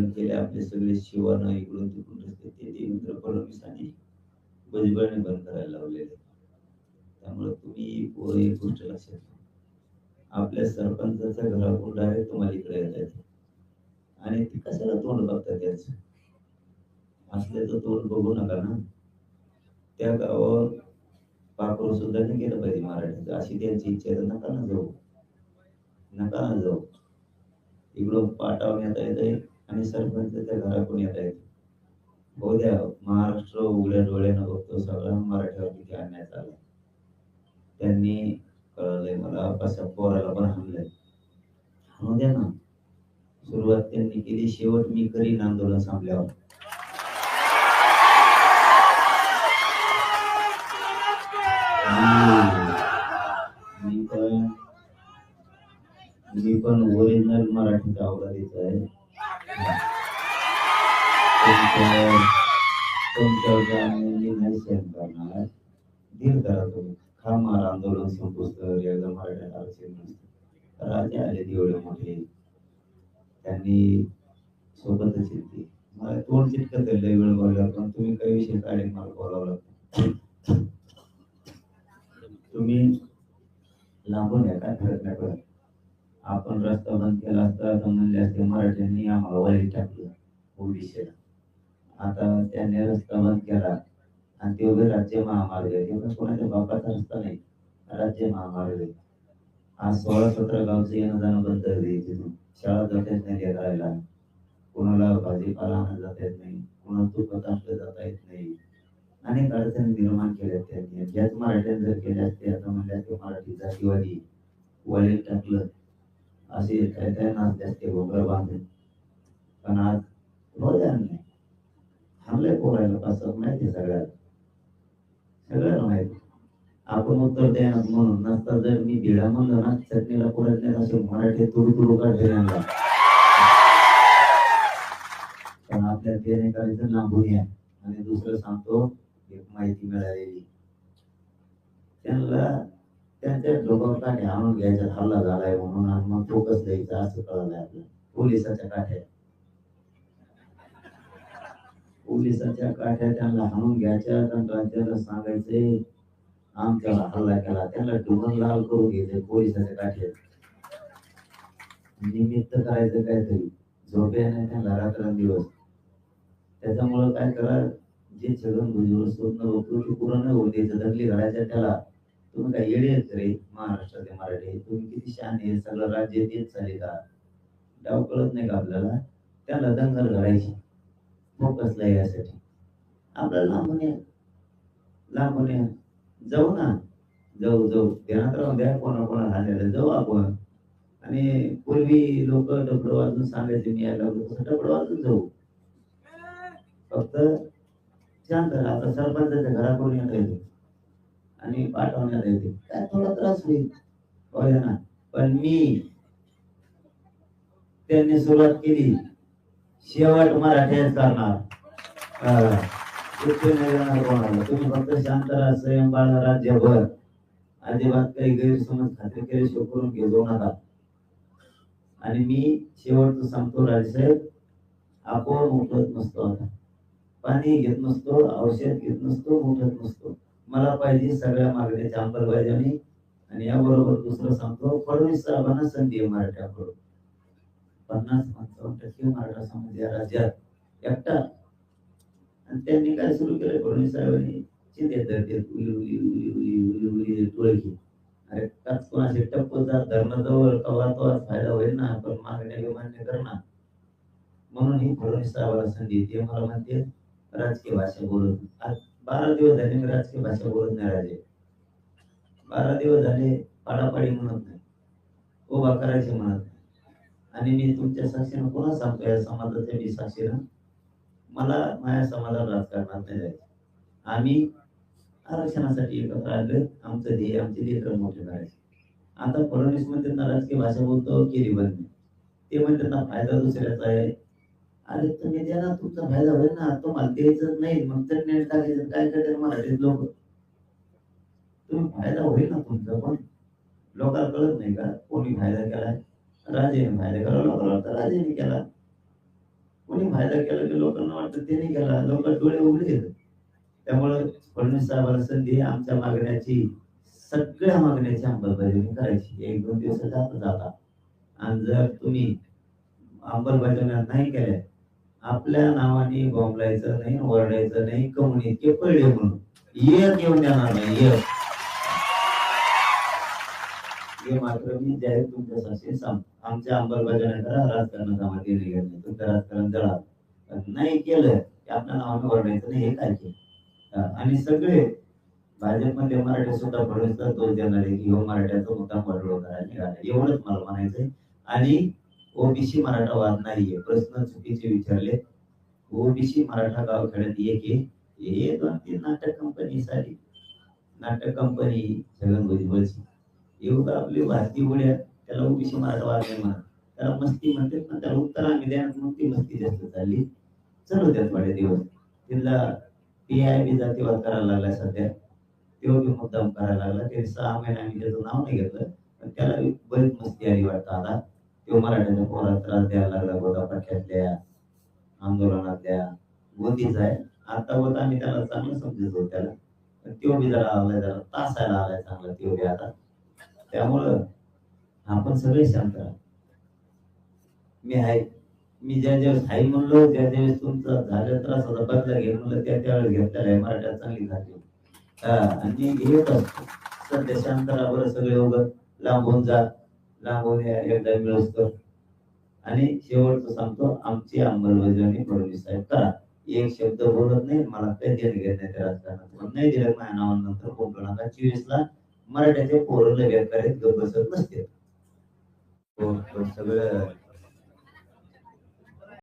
बंद केले. आपले सगळे शिवानं इकडून तिकडून रस्ते ते देवेंद्र फडणवीस आणि भुजबळने बंद करायला लावलेले. त्यामुळे तुम्ही पोरं एक गोष्ट लक्षात घ्या आपल्या सरपंचाचा घराकडून डायरेक्ट तुम्हाला इकडे येत. आणि ते कशाला तोंड बघतात त्याचं असल्याचं तोंड बघू नका ना. त्या गावावर पाखरू सुद्धा नाही गेलं पाहिजे मराठीचं अशी त्यांची इच्छा आहे तर नका ना जाऊ. नका ना जाऊ. इकडून पाठवण्यात येते आणि सरपंच त्या घराकडून आहे हो द्या महाराष्ट्र उघड्या डोळ्यानं बघतो सगळा मराठ्यावर किती आणण्यात आला त्यांनी कळलंय मला कसा पोराला पण हाणलंय. हाणू द्या ना. सुरुवात त्यांनी केली शेवट मी करीन आंदोलन संपल्यावर. मी- पण मी पण ओरिजिनल मराठीचा आवडायचा आहे. करणार धीर करा तुम्ही खामार आंदोलन संपुस्त एकदा मराठ्याला आरक्षण नसतं राजे आले एवढे मोठे त्यांनी सोबतच येते मला तोंड चिटकत लय वेळ बोलायला पण तुम्ही काही विषय काढे मला बोलावं लागतं तुम्ही लांबून या काय फरक नाही पडत. आपण रस्ता बंद केला असता तर म्हणले असते. मराठ्यांनी आम्हाला वाईट टाकलं ओबीसीला. आता त्यांनी रस्ता बंद केला. आणि ते उभे राज्य महामार्ग आहे कोणाच्या बापाचा रस्ता नाही. राज्य महामार्ग आहे. आज सोळा सतरा गावचं येणं जाणं बंद तिथून. शाळा जाता येत नाही करायला कोणाला भाजीपाला आणा जाता येत नाही. कोणाला तुपत आणलं जाता येत नाही. अनेक अडचणी निर्माण केल्या त्यांनी. ज्याच मराठ्यात जर केल्या असते आता म्हणल्या ते मराठी जातीवादी वळीत टाकलं. असे काय काय नाचले ते घोंगडं बांधून पण आज रोजा नाही. थांबले पोरायला पासत माहिती सगळ्यात. सगळ्याला माहिती. आपण उत्तर द्या म्हणून. नसता जर मी भिडा म्हणलं ना चटणीला पुरत नाही असे मराठी तुडू तुडू काढले पण आपल्या देणे करायचं लांबून या. आणि दुसरं सांगतो एक माहिती मिळालेली. त्यांना त्यांच्या डोक्यावर आणून घ्यायचा हल्ला झालाय म्हणून मग फोकस द्यायचा असं कळालंय आपल्याला. पोलिसाच्या काठ्या. पोलिसाच्या काठ्या त्यांना हाणून घ्यायच्या आणि राज्याला सांगायचे आमच्याला हल्ला केला त्यांना डुबन लाल करून घ्यायचे पोलिसाच्या काठ्यात निमित्त करायचं काहीतरी. झोपे नाही त्यांना रात्रंदिवस. त्याच्यामुळं काय करा जे छगन भुजबळ स्वप्न बघतो ते पूर्ण होऊ द्यायचं दंगली घडायच्या त्याला तुम्ही काय येडे रे? महाराष्ट्रातले मराठी तुम्ही किती शान आहे सगळं राज्य तेच चाले का डाव कळत नाही का आपल्याला? त्याला दंगल घडायची फोकसला यासाठी. आपल्याला लांबून या. लांबून या. जाऊ ना. जाऊ जाऊ. ध्यानात राहून द्या कोणा कोणा झालेलं जाऊ आपण. आणि पूर्वी लोक डबड वाजून सांगायचे मी यायला लोक तसं डबड वाजून जाऊ. फक्त शांत आता सरपंचाच्या घराकडून येता आणि पाठवण्यात येते. काय थोडा त्रास होईल? पण मी त्यांनी सुरुवात केली. शेवट मराठ्यात करणार तुम्ही फक्त शांत राहा संयम बाळा राज्यभर अजिबात काही गैरसमज खात्री केल्याशिवाय करून घेऊ नका. आणि मी शेवटचं सांगतो राजसाहेब आपण उठत नसतो आता. पाणी घेत नसतो औषध घेत नसतो उठत नसतो. मला पाहिजे सगळ्या मागण्याच्या अंमलबजावणी आणि याबरोबर दुसरं सांगतो फडणवीस साहेबांना संधी आहे मराठ्याकडून. पन्नास पंचावन्न टक्के मराठा समाज या राज्यात एकटा. आणि त्यांनी काय सुरू केलं फडणवीस साहेबांनी चिंतेत धरते उली उली उली उली उली उली टोळकी अरे काच कोणाचे टप्प जात धरणाजवळ कवा तवा फायदा होईल ना? पण मागण्या मान्य करणार म्हणून ही फडणवीस साहेबाला संधी ते मला म्हणते राजकीय भाषा बोलत आज बारा दिवस झाले मी राजकीय भाषा बोलत नाही राजे. बारा दिवस झाले पाडापाडी म्हणत नाही. उभा करायचे म्हणत नाही. आणि मी तुमच्या साक्षीनं पुन्हा सांगतो या समाजाच्या मी साक्षीनं? मला माझ्या समाजात राजकारणात नाही जायचं. आम्ही आरक्षणासाठी एकत्र आलो. आमचं ध्येय आमचे लेकर मोठे करायचे. आता फडणवीस म्हणतात ना राजकीय भाषा बोलतो केली बंद. ते म्हणतात ना फायदा दुसऱ्याचा आहे. अरे तुम्ही द्या ना तुमचा फायदा होईल ना. तुम्हाला द्यायचं नाही. मग तर नेट टाकायचं काय करतात मराठीत लोक. तुम्ही फायदा होईल ना तुमचा पण. लोकांना कळत नाही का? कोणी फायदा केलाय राजेने फायदा केला. लोकांना वाटतं राजेने केला. कोणी फायदा केला की लोकांना वाटतं ते नाही केला? लोक डोळे उघडे आहेत. त्यामुळं फडणवीस साहेबांना संधी आमच्या मागण्याची सगळ्या मागण्याची अंमलबजावणी करायची. एक दोन दिवसाचा जाता. आणि जर तुम्ही अंमलबजावण्या नाही केल्या आपल्या नावाने बोंबलायचं नाही ओरडायचं नाही कमून इतके पडले म्हणून. एक येऊन देणार नाही एक हे मात्र मी जाहीर तुमच्यासाठी सांग आमच्या अंमलबजावणी करा राजकारणाचा मागे नाही. घेत तुमचं राजकारण जळा नाही केलं की आपल्या नावाने ओरडायचं नाही हे काय केलं? आणि सगळे भाजपमध्ये मराठी सुद्धा फडणवीसचा दोष देणार आहे. की हो मराठ्याचा मुद्दा पडलो करायला निघाला. एवढंच मला म्हणायचंय. आणि ओबीसी मराठा वाद नाहीये प्रश्न चुकीचे विचारले. ओबीसी मराठा गावखेड्यात एक आहे हे दोन तीन नाटक कंपनी सारी. नाटक कंपनी छगन भुजबळची एवढं आपली भारतीय उड्या त्याला ओबीसी मराठा वाद नाही म्हणत त्याला मस्ती म्हणतात पण त्याला उत्तर आम्ही द्या मग ती मस्ती जास्त चालली. चल द्या थोडे दिवस. तिला पी आय बी जातीवाद करायला लागला सध्या. तो बी मुद्दाम करायला लागला. ते सहा महिने आम्ही त्याचं नाव नाही घेतलं. पण त्याला बरीच मस्ती आली वाटतं आता. तो मराठ्याच्या पोरात त्रास द्यायला लागला गोदापाट्यातल्या आंदोलनातल्या. गोदीचा आहे आता होत आम्ही त्याला चांगलं समजतो त्याला. तेवढी तो बी जरा आलाय जरा तासायला आलाय चांगला तो बी आता. त्यामुळं आपण सगळे शांत राहा. मी आहे मी ज्या ज्यावेळेस हाई म्हणलो त्या ज्यावेळेस तुमचा झालं त्रास होता बदला घे म्हणलं त्या त्यावेळेस घेतलेला आहे मराठ्यात चांगली झाली. हा, आणि घेत असतो सध्या शांत राहा बरं सगळे उगं लांबून जा. लांबून या एकदा मिळवतो आणि शेवटचं सांगतो आमची अंमलबजावणी फडणवीस साहेब करा. एक शब्द बोलत नाही मला काही देणं घेत नाही त्या राजकारणात. पण नाही दिलं माझ्या नावानंतर कोकणाला चोवीस ला मराठ्याचे पोरं लगेच करायत गप बसत नसते हो, हो, सगळं